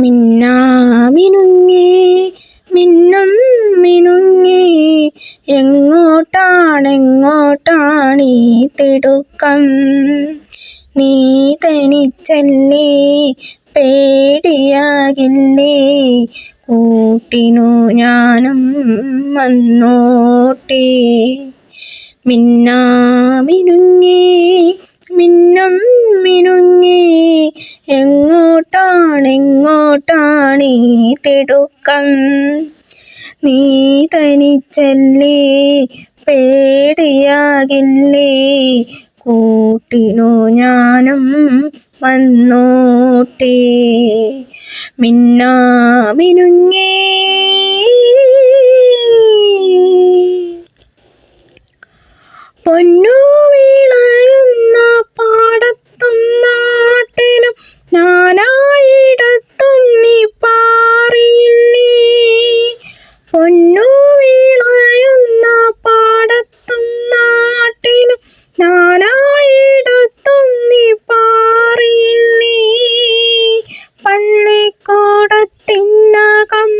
മിന്നാമിനുങ്ങി മിന്നം മിനുങ്ങി എങ്ങോട്ടാണെങ്ങോട്ടാണീ തിടുക്കം? നീ തനിച്ചല്ലേ പേടിയാകില്ലേ? കൂട്ടിനു ഞാനും വന്നോട്ടെ. മിന്നാമിനുങ്ങി മിന്നം മിനുങ്ങി എങ്ങോട്ടാണെങ്ങോട്ടാണീ തിടുക്കം? നീ തനിച്ചല്ലേ പേടിയാകില്ലേ? കൂട്ടിനു ഞാനും വന്നോട്ടേ. മിന്നാമിനുങ്ങേ. പള്ളിക്കൂടത്തിനകം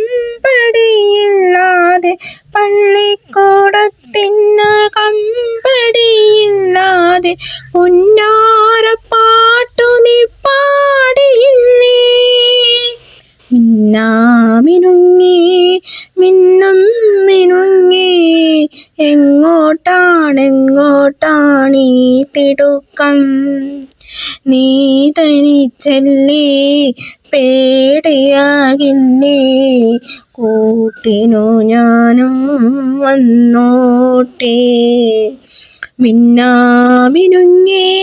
കമ്പടിയില്ലാതെ പള്ളിക്കൂടത്തിന്ന കമ്പടിയില്ലാതെ പുന്നാരപ്പാട്ടു നീ പാടിയില്ലേ? മിന്നാമിനുങ്ങി മിന്നും മിനുങ്ങി എങ്ങോട്ടാണെങ്ങോട്ടാണീ തിടുക്കം? നീ തനിച്ചല്ലേ പേടിയാകില്ലേ കൂട്ടിനു ഞാനും വന്നോട്ടെ. മിന്നാമിനുങ്ങേ.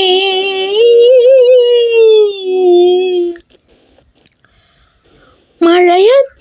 മഴയത്തും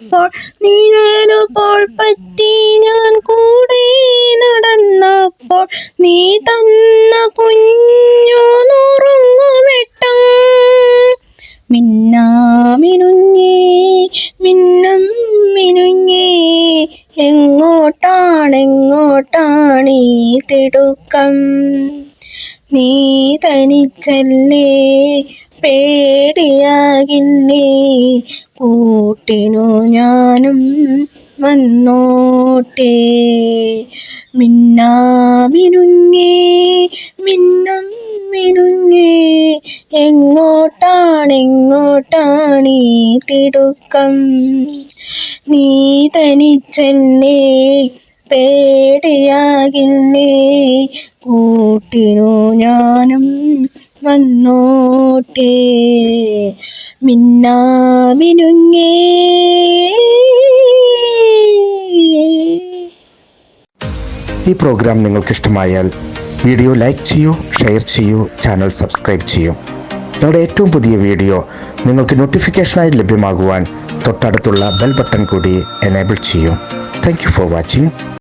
നടന്നപ്പോൾ നിഴലുപോൾ പറ്റി ഞാൻ കൂടെ നടന്നപ്പോൾ നീ തന്ന കുഞ്ഞു നുറുങ്ങു മിന്നാമിനുങ്ങേ മിനുങ്ങേ മിനുങ്ങി എങ്ങോട്ടാണെങ്ങോട്ടാണീ തിടുക്കം? നീ തനിച്ചല്ലേ പേടിയാകില്ലേ കൂട്ടിനു ഞാനും വന്നോട്ടേ. മിന്നാമിനുങ്ങേ മിന്നും മിനുങ്ങേ എങ്ങോട്ടാണെങ്ങോട്ടാണീ തിടുക്കം? നീ തനിച്ചെന്നേ പേടിയാകില്ലേ കൂട്ടിനു ഞാനും വന്നോട്ടേ. മിന്നാമിനുങ്ങേ. ഈ പ്രോഗ്രാം നിങ്ങൾക്ക് ഇഷ്ടമായാൽ വീഡിയോ ലൈക്ക് ചെയ്യൂ ഷെയർ ചെയ്യൂ ചാനൽ സബ്സ്ക്രൈബ് ചെയ്യൂ. ഞങ്ങളുടെ ഏറ്റവും പുതിയ വീഡിയോ നിങ്ങൾക്ക് നോട്ടിഫിക്കേഷനായി ലഭ്യമാകുവാൻ തൊട്ടടുത്തുള്ള ബെൽ ബട്ടൺ കൂടി എനേബിൾ ചെയ്യൂ. Thank for watching